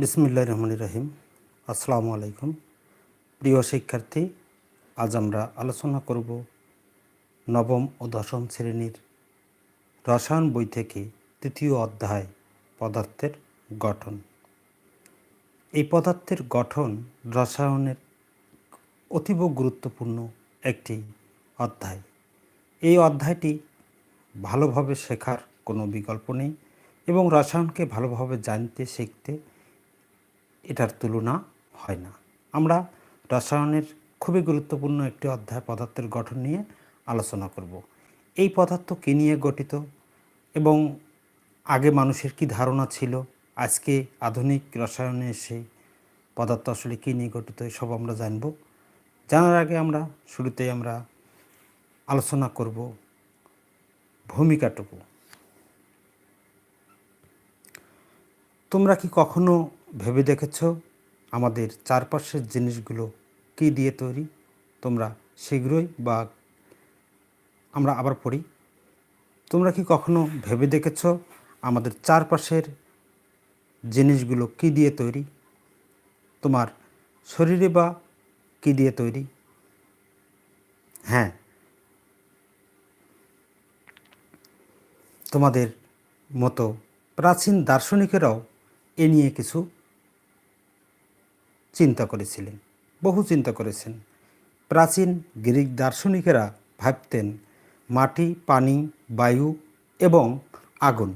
বিসমিল্লা রহমান রহিম। আসসালামু আলাইকুম। প্রিয় শিক্ষার্থী, আজ আমরা আলোচনা করব নবম ও দশম শ্রেণির রসায়ন বই থেকে তৃতীয় অধ্যায় পদার্থের গঠন। এই পদার্থের গঠন রসায়নের অতীব গুরুত্বপূর্ণ একটি অধ্যায়। এই অধ্যায়টি ভালোভাবে শেখার কোনো বিকল্প নেই এবং রসায়নকে ভালোভাবে জানতে, শিখতে এটার তুলনা হয় না। আমরা রসায়নের খুবই গুরুত্বপূর্ণ একটি অধ্যায় পদার্থের গঠন নিয়ে আলোচনা করব। এই পদার্থ কী নিয়ে গঠিত এবং আগে মানুষের কি ধারণা ছিল, আজকে আধুনিক রসায়নে এসে পদার্থ আসলে কী নিয়ে গঠিত, এসব আমরা জানব। জানার আগে আমরা শুরুতেই আমরা আলোচনা করব ভূমিকাটুকু। তোমরা কি কখনো ভেবে দেখেছ আমাদের চারপাশের জিনিসগুলো কি দিয়ে তৈরি? তোমরা শীঘ্রই বা আমরা আবার পড়ি। তোমরা কি কখনো ভেবে দেখেছ আমাদের চারপাশের জিনিসগুলো কি দিয়ে তৈরি? তোমার শরীরে বা কি দিয়ে তৈরি? হ্যাঁ। তোমাদের মতো প্রাচীন দার্শনিকেরাও এ নিয়ে কিছু চিন্তা করেছিলেন, বহু চিন্তা করেছেন। প্রাচীন গ্রিক দার্শনিকেরা ভাবতেন মাটি, পানি, বায়ু এবং আগুন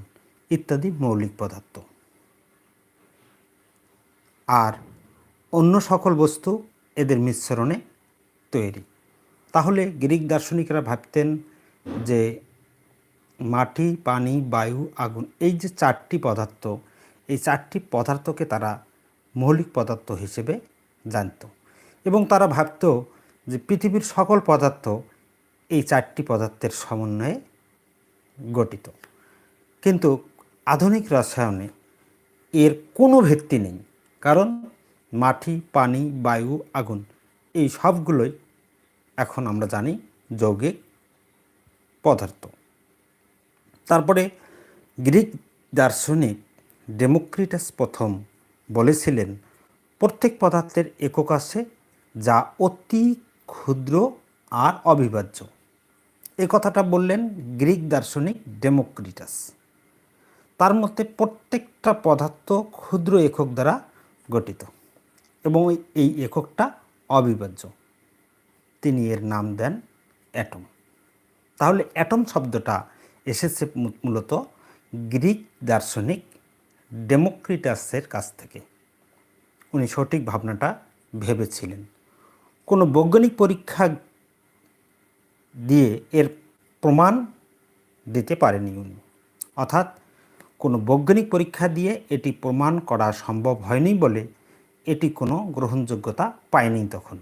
ইত্যাদি মৌলিক পদার্থ। আর অন্য সকল বস্তু এদের মিশ্রণে তৈরি। তাহলে গ্রিক দার্শনিকরা ভাবতেন যে মাটি, পানি, বায়ু, আগুন এই যে চারটি পদার্থ, এই চারটি পদার্থকে তারা মৌলিক পদার্থ হিসেবে জানত। এবং তারা ভাবত যে পৃথিবীর সকল পদার্থ এই চারটি পদার্থের সমন্বয়ে গঠিত। কিন্তু আধুনিক রসায়নে এর কোনো ভিত্তি নেই, কারণ মাটি, পানি, বায়ু, আগুন এই সবগুলোই এখন আমরা জানি যৌগিক পদার্থ। তারপরে গ্রিক দার্শনিক ডেমোক্রিটাস প্রথম বলেছিলেন, প্রত্যেক পদার্থের একক আছে যা অতি ক্ষুদ্র আর অবিভাজ্য। এ কথাটা বললেন গ্রিক দার্শনিক ডেমোক্রিটাস। তার মধ্যে প্রত্যেকটা পদার্থ ক্ষুদ্র একক দ্বারা গঠিত এবং এই এককটা অবিভাজ্য। তিনি এর নাম দেন অ্যাটম। তাহলে অ্যাটম শব্দটা এসেছে মূলত গ্রিক দার্শনিক ডেমোক্রিটাসের কাছ থেকে উনি সঠিক ভাবনাটা ভেবেছিলেন। কোনো বৈজ্ঞানিক পরীক্ষা দিয়ে এর প্রমাণ দিতে পারেনি উনি। অর্থাৎ কোনো বৈজ্ঞানিক পরীক্ষা দিয়ে এটি প্রমাণ করা সম্ভব হয়নি বলে এটি কোনো গ্রহণযোগ্যতা পায়নি তখন।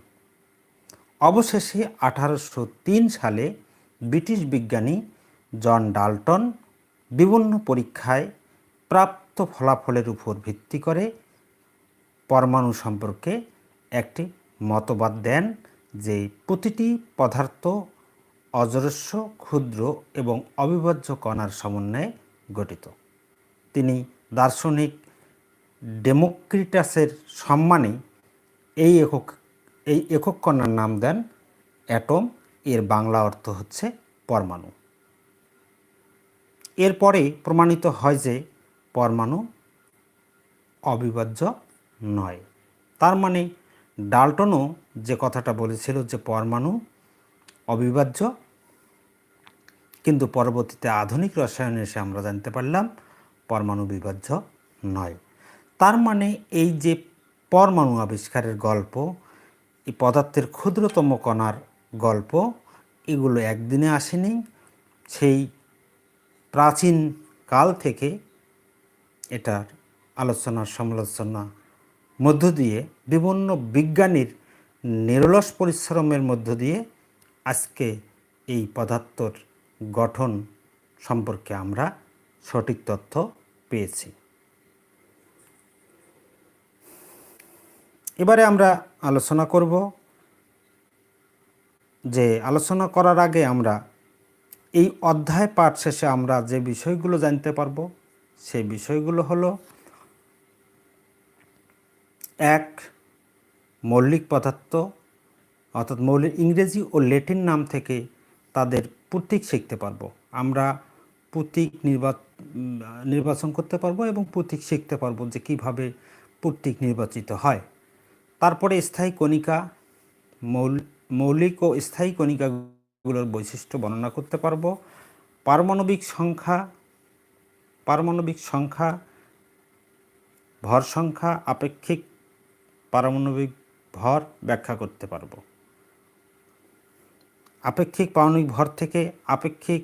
অবশেষে আঠারোশো তিন সালে ব্রিটিশ বিজ্ঞানী জন ডাল্টন বিভিন্ন পরীক্ষায় প্রাপ্ত ফলাফলের উপর ভিত্তি করে পরমাণু সম্পর্কে একটি মতবাদ দেন যে প্রতিটি পদার্থ অজরস্য ক্ষুদ্র এবং অবিভাজ্য কণার সমন্বয়ে গঠিত। তিনি দার্শনিক ডেমোক্রিটাসের সম্মানে এই একক এই একক কণার নাম দেন অ্যাটম। এর বাংলা অর্থ হচ্ছে পরমাণু। এরপরে প্রমাণিত হয় যে পরমাণু অবিভাজ্য নয়। তার মানে ডাল্টনও যে কথাটা বলেছিল যে পরমাণু অবিভাজ্য, কিন্তু পরবর্তীতে আধুনিক রসায়নে এসে আমরা জানতে পারলাম পরমাণু বিভাজ্য নয়। তার মানে এই যে পরমাণু আবিষ্কারের গল্প, এই পদার্থের ক্ষুদ্রতম কণার গল্প, এগুলো একদিনে আসেনি। সেই প্রাচীন কাল থেকে এটার আলোচনা, সমালোচনা, মধ্য দিয়ে বিভিন্ন বিজ্ঞানীর নিরলস পরিশ্রমের মধ্য দিয়ে আজকে এই পদার্থর গঠন সম্পর্কে আমরা সঠিক তথ্য পেয়েছি। এবারে আমরা আলোচনা করব যে আলোচনা করার আগে আমরা এই অধ্যায় পাঠ শেষে আমরা যে বিষয়গুলো জানতে পারব সেই বিষয়গুলো হলো এক, মৌলিক পদার্থ, অর্থাৎ মৌলিক ইংরেজি ও ল্যাটিন নাম থেকে তাদের প্রতীক শিখতে পারব। আমরা প্রতীক নির্বাচন করতে পারব এবং প্রতীক শিখতে পারব যে কীভাবে প্রতীক নির্বাচিত হয়। তারপরে স্থায়ী কণিকা, মৌল, মৌলিক ও স্থায়ী কণিকাগুলোর বৈশিষ্ট্য বর্ণনা করতে পারব। পারমাণবিক সংখ্যা পারমাণবিক সংখ্যা, ভর সংখ্যা, আপেক্ষিক পারমাণবিক ভর ব্যাখ্যা করতে পারব। আপেক্ষিক পারমাণবিক ভর থেকে আপেক্ষিক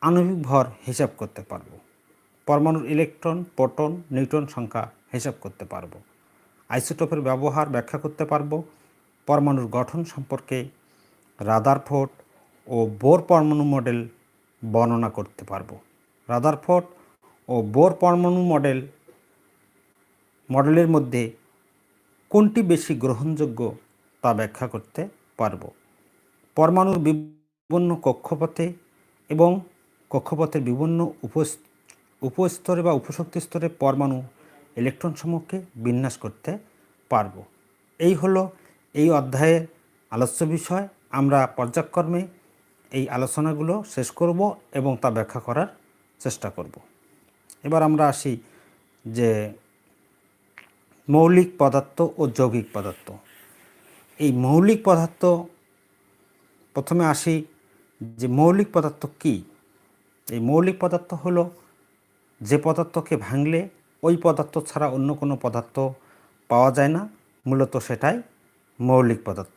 আণবিক ভর হিসাব করতে পারব। পরমাণুর ইলেকট্রন, প্রোটন, নিউট্রন সংখ্যা হিসাব করতে পারব। আইসোটোপের ব্যবহার ব্যাখ্যা করতে পারব। পরমাণুর গঠন সম্পর্কে রাদারফোর্ড ও বোর পরমাণু মডেল বর্ণনা করতে পারব। রাদারফোর্ড ও বোর পরমাণু মডেল মডেলের মধ্যে কোনটি বেশি গ্রহণযোগ্য তা ব্যাখ্যা করতে পারব। পরমাণুর বিভিন্ন কক্ষপথে এবং কক্ষপথের বিভিন্ন উপস- উপস্তরে বা উপশক্তি স্তরে পরমাণু ইলেকট্রন সমূহকে বিন্যাস করতে পারব। এই হলো এই অধ্যায়ের আলোচ্য বিষয়। আমরা পর্যায়ক্রমে এই আলোচনাগুলো শেষ করব এবং তা ব্যাখ্যা করার চেষ্টা করব। এবার আমরা আসি যে মৌলিক পদার্থ ও যৌগিক পদার্থ। এই মৌলিক পদার্থ, প্রথমে আসি যে মৌলিক পদার্থ কি? এই মৌলিক পদার্থ হলো যে পদার্থকে ভাঙলে ওই পদার্থ ছাড়া অন্য কোনো পদার্থ পাওয়া যায় না, মূলত সেটাই মৌলিক পদার্থ।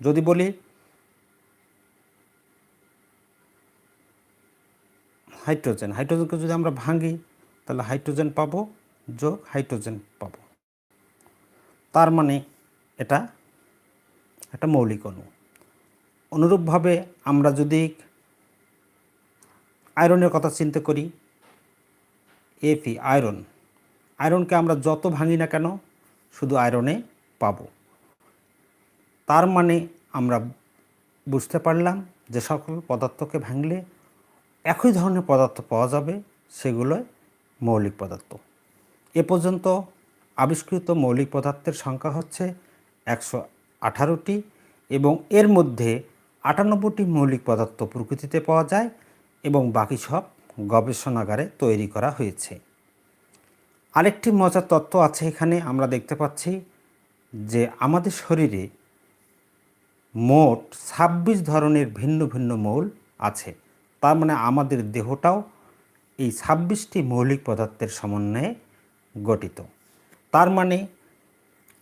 যদি বলি হাইড্রোজেন। হাইড্রোজেনকে যদি আমরা ভাঙি, তাহলে হাইড্রোজেন পাবো, যোগ হাইড্রোজেন পাবো। তার মানে এটা একটা মৌলিক অণু। অনুরূপভাবে আমরা যদি আয়রনের কথা চিন্তা করি এফি আয়রন। আয়রনকে আমরা যত ভাঙি না কেন, শুধু আয়রনে পাবো। তার মানে আমরা বুঝতে পারলাম যে সকল পদার্থকে ভাঙলে একই ধরনের পদার্থ পাওয়া যাবে সেগুলো মৌলিক পদার্থ। এ পর্যন্ত আবিষ্কৃত মৌলিক পদার্থের সংখ্যা হচ্ছে একশো আঠারোটি এবং এর মধ্যে আটানব্বইটি মৌলিক পদার্থ প্রকৃতিতে পাওয়া যায় এবং বাকি সব গবেষণাগারে তৈরি করা হয়েছে। আরেকটি মজার তথ্য আছে এখানে, আমরা দেখতে পাচ্ছি যে আমাদের শরীরে মোট ছাব্বিশ ধরনের ভিন্ন ভিন্ন মৌল আছে। তার মানে আমাদের দেহটাও এই ছাব্বিশটি মৌলিক পদার্থের সমন্বয়ে গঠিত। তার মানে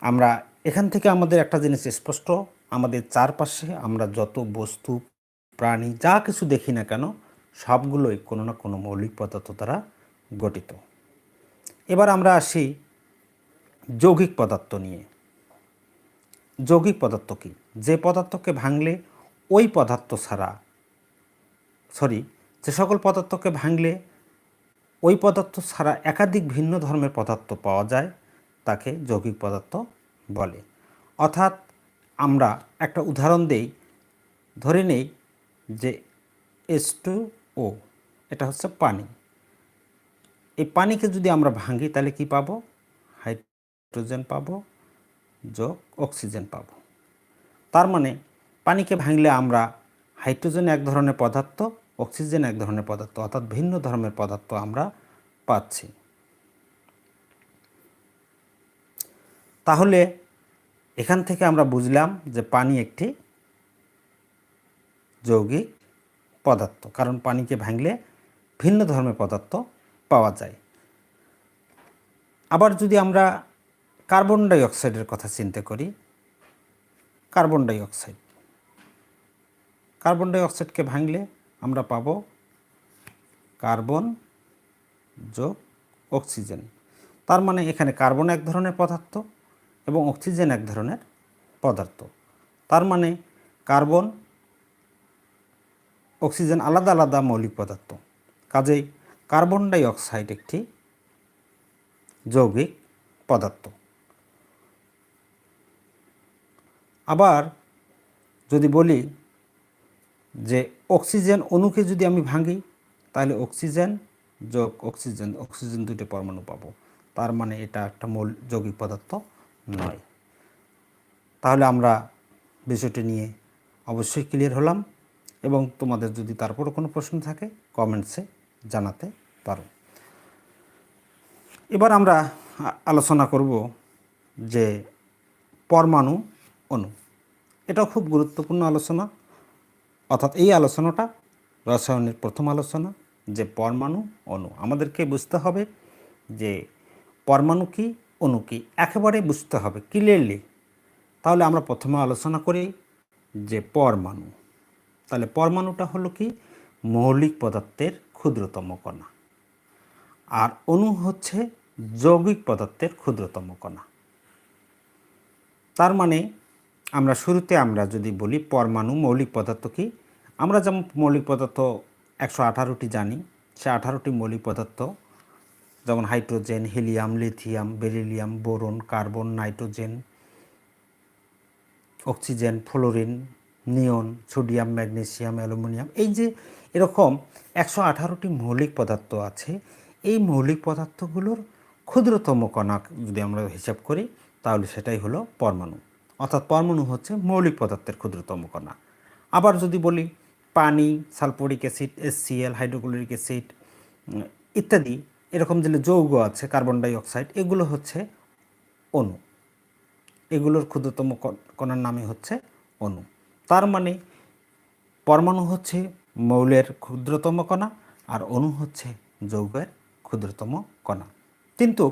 আমরা এখান থেকে আমাদের একটা জিনিস স্পষ্ট, আমাদের চারপাশে আমরা যত বস্তু, প্রাণী, যা কিছু দেখি না কেন, সবগুলোই কোনো না কোনো মৌলিক পদার্থ দ্বারা গঠিত। এবার আমরা আসি যৌগিক পদার্থ নিয়ে। যৌগিক পদার্থ কী? যে পদার্থকে ভাঙলে ওই পদার্থ ছাড়া সরি, যে সকল পদার্থকে ভাঙলে ওই পদার্থ ছাড়া একাধিক ভিন্ন ধর্মের পদার্থ পাওয়া যায়, তাকে যৌগিক পদার্থ বলে। অর্থাৎ আমরা একটা উদাহরণ দেই, ধরে নেই যে এস টু ও এটা হচ্ছে পানি। এই পানিকে যদি আমরা ভাঙি, তাহলে কি পাবো? হাইড্রোজেন পাবো, যোগ অক্সিজেন পাবো। তার মানে পানিকে ভাঙলে আমরা হাইড্রোজেন এক ধরনের পদার্থ অক্সিজেন এক ধরনের পদার্থ, অর্থাৎ ভিন্ন ধর্মের পদার্থ আমরা পাচ্ছি। তাহলে এখান থেকে আমরা বুঝলাম যে পানি একটি যৌগিক পদার্থ, কারণ পানিকে ভাঙলে ভিন্ন ধর্মের পদার্থ পাওয়া যায়। আবার যদি আমরা কার্বন ডাই অক্সাইডের কথা চিন্তা করি, কার্বন ডাই অক্সাইড কার্বন ডাই অক্সাইডকে ভাঙলে আমরা পাব কার্বন যোগ অক্সিজেন। তার মানে এখানে কার্বন এক ধরনের পদার্থ এবং অক্সিজেন এক ধরনের পদার্থ। তার মানে কার্বন, অক্সিজেন আলাদা আলাদা মৌলিক পদার্থ। কাজেই কার্বন ডাই অক্সাইড একটি যৌগিক পদার্থ। আবার যদি বলি যে অক্সিজেন অণুকে যদি আমি ভাঙি, তাহলে অক্সিজেন যোগ অক্সিজেন অক্সিজেন দুটো পরমাণু পাবো। তার মানে এটা একটা মূল যৌগিক পদার্থ নয়। তাহলে আমরা বিষয়টি নিয়ে অবশ্যই ক্লিয়ার হলাম এবং তোমাদের যদি তারপরও কোনো প্রশ্ন থাকে কমেন্টসে জানাতে পারো। এবার আমরা আলোচনা করব যে পরমাণু অণু। এটাও খুব গুরুত্বপূর্ণ আলোচনা। অর্থাৎ এই আলোচনাটা রসায়নের প্রথম আলোচনা, যে পরমাণু, অণু। আমাদেরকে বুঝতে হবে যে পরমাণু কি, অণু কি, একেবারে বুঝতে হবে ক্লিয়ারলি তাহলে আমরা প্রথমে আলোচনা করি যে পরমাণু। তাহলে পরমাণুটা হলো কি? মৌলিক পদার্থের ক্ষুদ্রতম কণা। আর অণু হচ্ছে যৌগিক পদার্থের ক্ষুদ্রতম কণা। তার মানে আমরা শুরুতে আমরা যদি বলি পরমাণু মৌলিক পদার্থ কি? আমরা যেমন মৌলিক পদার্থ একশো আঠারোটি জানি, সে আঠারোটি মৌলিক পদার্থ যেমন hydrogen, helium, lithium, beryllium, boron, carbon, nitrogen, oxygen, fluorine, neon, sodium, magnesium, aluminium. এই যে এরকম একশো আঠারোটি মৌলিক পদার্থ আছে, এই মৌলিক পদার্থগুলোর ক্ষুদ্রতম কণা যদি আমরা হিসাব করি, তাহলে সেটাই হলো পরমাণু। অর্থাৎ পরমাণু হচ্ছে মৌলিক পদার্থের ক্ষুদ্রতম কণা। আবার যদি বলি পানি, sulphuric acid HCl hydrochloric acid ইত্যাদি, এরকম যে যৌগ আছে, কার্বন ডাই অক্সাইড এগুলো হচ্ছে অণু। এগুলোর ক্ষুদ্রতম কণার নামই হচ্ছে অণু। তার মানে পরমাণু হচ্ছে মৌলের ক্ষুদ্রতম কণা আর অণু হচ্ছে যৌগের ক্ষুদ্রতম কণা। কিন্তু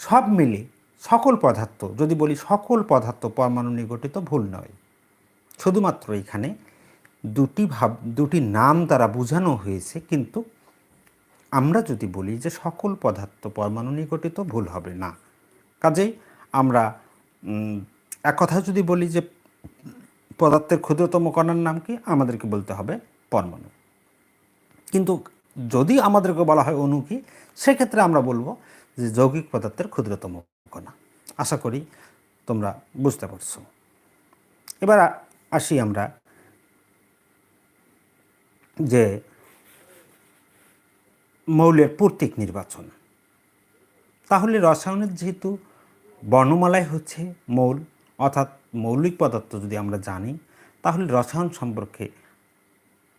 সব মিলে সকল পদার্থ, যদি বলি সকল পদার্থ পরমাণু নিয়ে গঠিত ভুল নয়। শুধুমাত্র এখানে দুটি ভাব, দুটি নাম দ্বারা বোঝানো হয়েছে, কিন্তু আমরা যদি বলি যে সকল পদার্থ পরমাণু নিয়ে গঠিত ভুল হবে না। কাজেই আমরা এক কথা যদি বলি যে পদার্থের ক্ষুদ্রতম কণার নাম কি? আমাদেরকে বলতে হবে পরমাণু। কিন্তু যদি আমাদেরকে বলা হয় অণু কি? সেক্ষেত্রে আমরা বলব যে যৌগিক পদার্থের ক্ষুদ্রতম কণা আশা করি তোমরা বুঝতে পারছ। এবার আসি আমরা যে মৌলের প্রতীক নির্বাচন। তাহলে রসায়নের যেহেতু বর্ণমালায় হচ্ছে মৌল, অর্থাৎ মৌলিক পদার্থ যদি আমরা জানি, তাহলে রসায়ন সম্পর্কে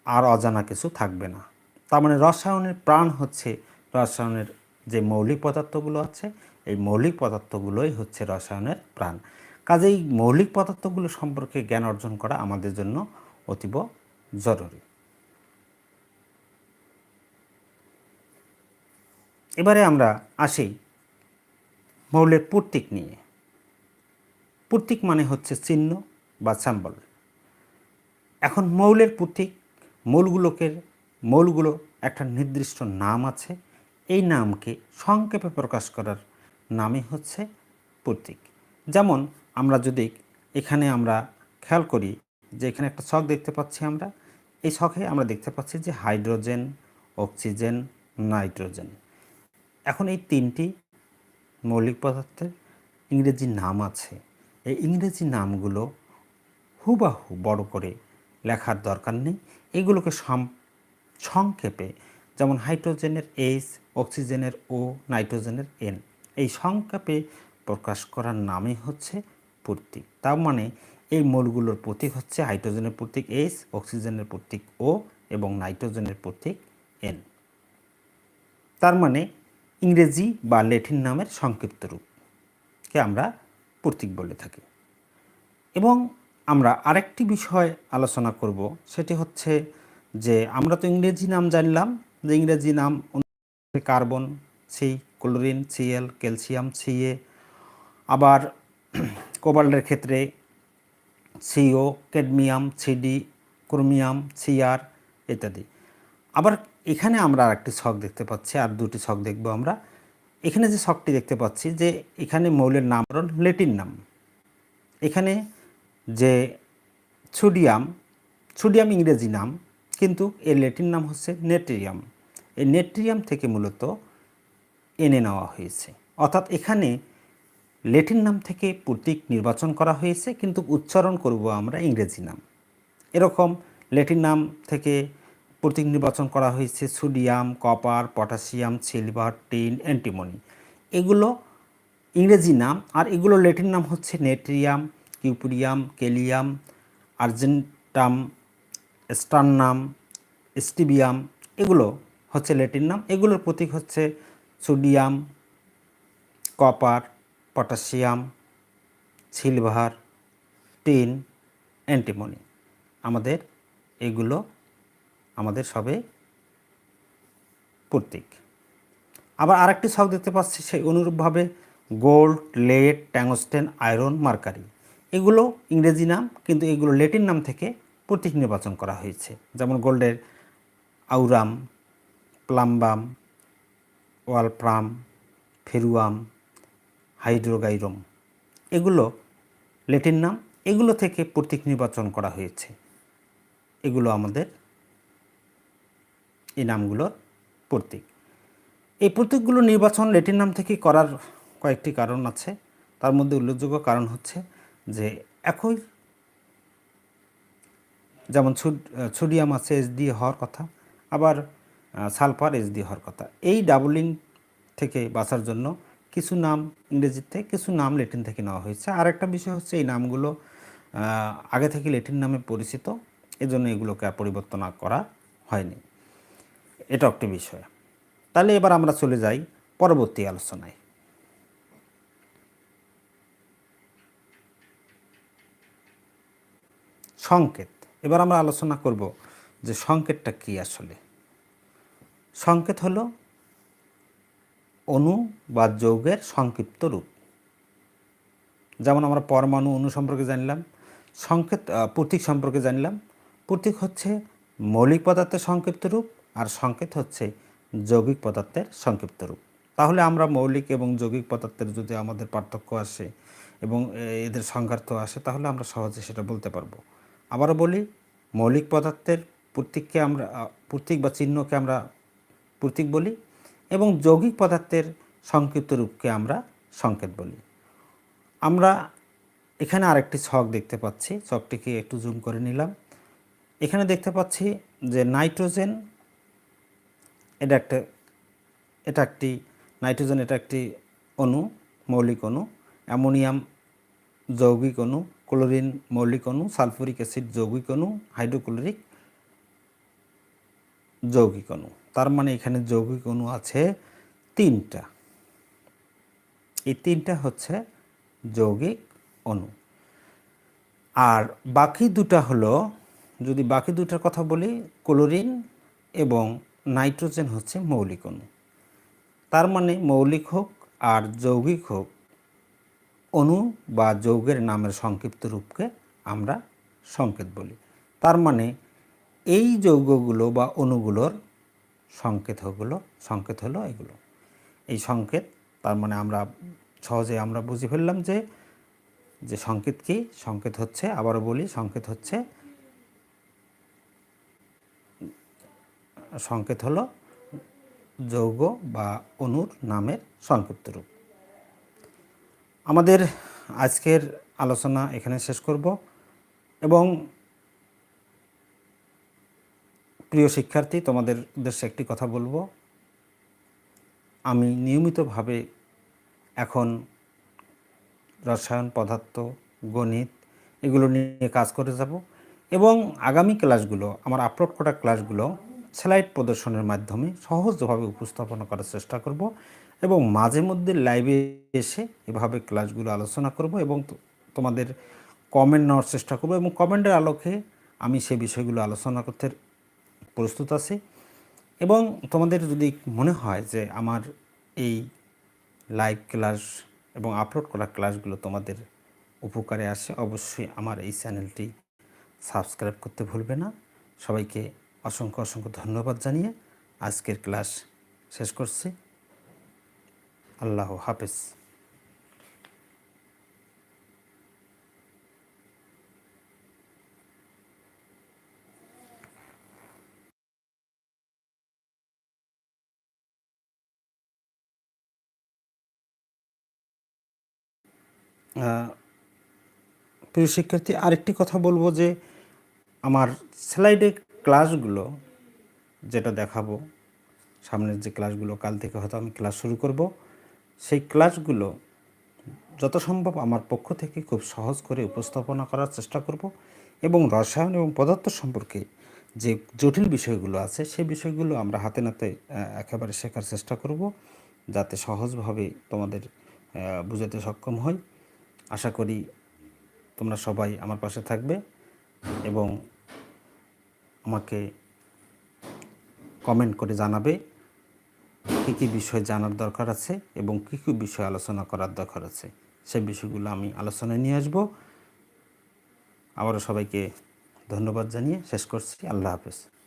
আর অজানা কিছু থাকবে না। তার মানে রসায়নের প্রাণ হচ্ছে, রসায়নের যে মৌলিক পদার্থগুলো আছে এই মৌলিক পদার্থগুলোই হচ্ছে রসায়নের প্রাণ। কাজেই মৌলিক পদার্থগুলো সম্পর্কে জ্ঞান অর্জন করা আমাদের জন্য অতীব জরুরি। এবারে আমরা আসি মৌলের প্রতীক নিয়ে। প্রতীক মানে হচ্ছে চিহ্ন বা স্যাম্বল এখন মৌলের প্রতীক, মৌলগুলোকে, মৌলগুলো একটা নির্দিষ্ট নাম আছে। এই নামকে সংক্ষেপে প্রকাশ করার নামই হচ্ছে প্রতীক যেমন আমরা যদি এখানে আমরা খেয়াল করি যে এখানে একটা ছক দেখতে পাচ্ছি আমরা, এই ছকে আমরা দেখতে পাচ্ছি যে হাইড্রোজেন, অক্সিজেন, নাইট্রোজেন। এখন এই তিনটি মৌলিক পদার্থের ইংরেজি নাম আছে। এই ইংরেজি নামগুলো হুবাহু বড় করে লেখার দরকার নেই। এগুলোকে সম- সংক্ষেপে যেমন হাইড্রোজেনের এইচ অক্সিজেনের ও নাইট্রোজেনের এন এই সংক্ষেপে প্রকাশ করার নামই হচ্ছে প্রতীক। তার মানে এই মৌলগুলোর প্রতীক হচ্ছে হাইড্রোজেনের প্রতীক এইচ অক্সিজেনের প্রতীক ও এবং নাইট্রোজেনের প্রতীক এন তার মানে ইংরেজি বা ল্যাটিন নামের সংক্ষিপ্ত রূপকে আমরা প্রতীক বলে থাকি। এবং আমরা আরেকটি বিষয় আলোচনা করব, সেটি হচ্ছে যে আমরা তো ইংরেজি নাম জানলাম, যে ইংরেজি নাম carbon C chlorine Cl calcium Ca আবার কোবাল্টের ক্ষেত্রে Co cadmium Cd chromium Cr ইত্যাদি। আবার এখানে আমরা আরেকটি ছক দেখতে পাচ্ছি, আর দুটি ছক দেখব আমরা। এখানে যে ছকটি দেখতে পাচ্ছি, যে এখানে মৌলের নামকরণ লেটিন নাম। এখানে যে সোডিয়াম সোডিয়াম ইংরেজি নাম, কিন্তু এর লেটিন নাম হচ্ছে নেট্রিয়াম। এই নেট্রিয়াম থেকে মূলত এনে নেওয়া হয়েছে। অর্থাৎ এখানে লেটিন নাম থেকে প্রতীক নির্বাচন করা হয়েছে, কিন্তু উচ্চারণ করব আমরা ইংরেজি নাম। এরকম লেটিন নাম থেকে প্রতীক নির্বাচন করা হয়েছে, sodium, copper, potassium, silver, tin, antimony. এগুলো ইংরেজি নাম, আর এগুলো ল্যাটিন নাম হচ্ছে natrium cuprum kalium, argentum, stannum, stibium, এগুলো হচ্ছে ল্যাটিন নাম। এগুলোর প্রতীক হচ্ছে sodium, copper, potassium, silver, tin, antimony. আমাদের এগুলো আমাদের সবে প্রতীক। আবার আরেকটি ছক দেখতে পাচ্ছি, সেই অনুরূপভাবে gold, lead, tungsten, iron, mercury. এগুলো ইংরেজি নাম, কিন্তু এগুলো লেটিন নাম থেকে প্রতীক নির্বাচন করা হয়েছে। যেমন গোল্ডের আউরাম, প্লাম্বাম ওয়ালপ্রাম, ফেরুয়াম, হাইড্রোগাইরম, এগুলো লেটিন নাম, এগুলো থেকে প্রতীক নির্বাচন করা হয়েছে। এগুলো আমাদের এই নামগুলোর প্রতীক। এই প্রতীকগুলো নির্বাচন লেটিন নাম থেকে করার কয়েকটি কারণ আছে। তার মধ্যে উল্লেখযোগ্য কারণ হচ্ছে যে একই যেমন সোডিয়াম আছে, এস দিয়ে হওয়ার কথা, আবার সালফার এস দিয়ে হওয়ার কথা। এই ডাবলিং থেকে বাঁচার জন্য কিছু নাম ইংরেজিতে কিছু নাম লেটিন থেকে নেওয়া হয়েছে। আর একটা বিষয় হচ্ছে এই নামগুলো আগে থেকে লেটিন নামে পরিচিত, এজন্য এগুলোকে আর পরিবর্তন করা হয়নি। এটা একটি বিষয়। তাহলে এবার আমরা চলে যাই পরবর্তী আলোচনায়। সংকেত। এবার আমরা আলোচনা করব যে সংকেতটা কি আসলে। সংকেত হলো অণু বা যৌগের সংক্ষিপ্ত রূপ। যেমন আমরা পরমাণু অণু সম্পর্কে জানলাম, সংকেত প্রতীক সম্পর্কে জানলাম। প্রতীক হচ্ছে মৌলিক পদার্থের সংক্ষিপ্ত রূপ আর সংকেত হচ্ছে যৌগিক পদার্থের সংক্ষিপ্ত রূপ। তাহলে আমরা মৌলিক এবং যৌগিক পদার্থের যদি আমাদের পার্থক্য আসে এবং এদের সংঘার্থ আসে, তাহলে আমরা সহজে সেটা বলতে পারব। আবারও বলি, মৌলিক পদার্থের প্রতীককে আমরা প্রতীক বা চিহ্নকে আমরা প্রতীক বলি এবং যৌগিক পদার্থের সংক্ষিপ্ত রূপকে আমরা সংকেত বলি। আমরা এখানে আরেকটি ছক দেখতে পাচ্ছি, ছকটিকে একটু জুম করে নিলাম। এখানে দেখতে পাচ্ছি যে নাইট্রোজেন এটা একটা, এটা একটি, নাইট্রোজেন এটা একটি অণু, মৌলিক অণু, অ্যামোনিয়াম যৌগিক অণু, ক্লোরিন মৌলিক অণু, সালফুরিক অ্যাসিড যৌগিক অণু, হাইড্রোক্লোরিক যৌগিক অণু। তার মানে এখানে যৌগিক অণু আছে তিনটা। এই তিনটা হচ্ছে যৌগিক অণু। আর বাকি দুটা হলো, যদি বাকি দুটার কথা বলি, ক্লোরিন এবং নাইট্রোজেন হচ্ছে মৌলিক অণু। তার মানে মৌলিক হোক আর যৌগিক হোক, অণু বা যৌগের নামের সংক্ষিপ্ত রূপকে আমরা সংকেত বলি। তার মানে এই যৌগগুলো বা অণুগুলোর সংকেত হগুলো সংকেত হলো এগুলো। এই সংকেত, তার মানে আমরা সহজে আমরা বুঝে ফেললাম যে যে সংকেত কি? সংকেত হচ্ছে, আবারও বলি, সংকেত হচ্ছে, সংকেত হলো যৌগ বা অণুর নামের সংক্ষিপ্ত রূপ। আমাদের আজকের আলোচনা এখানে শেষ করব এবং প্রিয় শিক্ষার্থী, তোমাদের উদ্দেশ্যে একটি কথা বলব। আমি নিয়মিতভাবে এখন রসায়ন, পদার্থ, গণিত এগুলো নিয়ে কাজ করে যাব এবং আগামী ক্লাসগুলো, আমার আপলোড করা ক্লাসগুলো স্লাইড প্রদর্শনের মাধ্যমে সহজভাবে উপস্থাপনা করার চেষ্টা করব এবং মাঝে মধ্যে লাইভে এসে এভাবে ক্লাসগুলো আলোচনা করব এবং তোমাদের কমেন্ট নেওয়ার চেষ্টা করব এবং কমেন্টের আলোকে আমি সে বিষয়গুলো আলোচনা করতে প্রস্তুত আছি। এবং তোমাদের যদি মনে হয় যে আমার এই লাইভ ক্লাস এবং আপলোড করা ক্লাসগুলো তোমাদের উপকারে আসে, অবশ্যই আমার এই চ্যানেলটি সাবস্ক্রাইব করতে ভুলবে না। সবাইকে অসংখ্য অসংখ্য ধন্যবাদ জানিয়ে আজকের ক্লাস শেষ করছি। আল্লাহ হাফেজ। প্রিয় শিক্ষার্থী, আরেকটি কথা বলব যে আমার স্লাইডে ক্লাসগুলো যেটা দেখাবো, সামনের যে ক্লাসগুলো কাল থেকে হয়তো আমি ক্লাস শুরু করব, সেই ক্লাসগুলো যত সম্ভব আমার পক্ষ থেকে খুব সহজ করে উপস্থাপনা করার চেষ্টা করব এবং রসায়ন এবং পদার্থ সম্পর্কে যে জটিল বিষয়গুলো আছে, সেই বিষয়গুলো আমরা হাতে নাতে একেবারে শেখার চেষ্টা করব, যাতে সহজভাবে তোমাদের বুঝাতে সক্ষম হই। আশা করি তোমরা সবাই আমার পাশে থাকবে এবং আমাকে কমেন্ট করে জানাবে কী কী বিষয় জানার দরকার আছে এবং কী কী বিষয় আলোচনা করার দরকার আছে। সেই বিষয়গুলো আমি আলোচনায় নিয়ে আসব। আবারও সবাইকে ধন্যবাদ জানিয়ে শেষ করছি। আল্লাহ হাফেজ।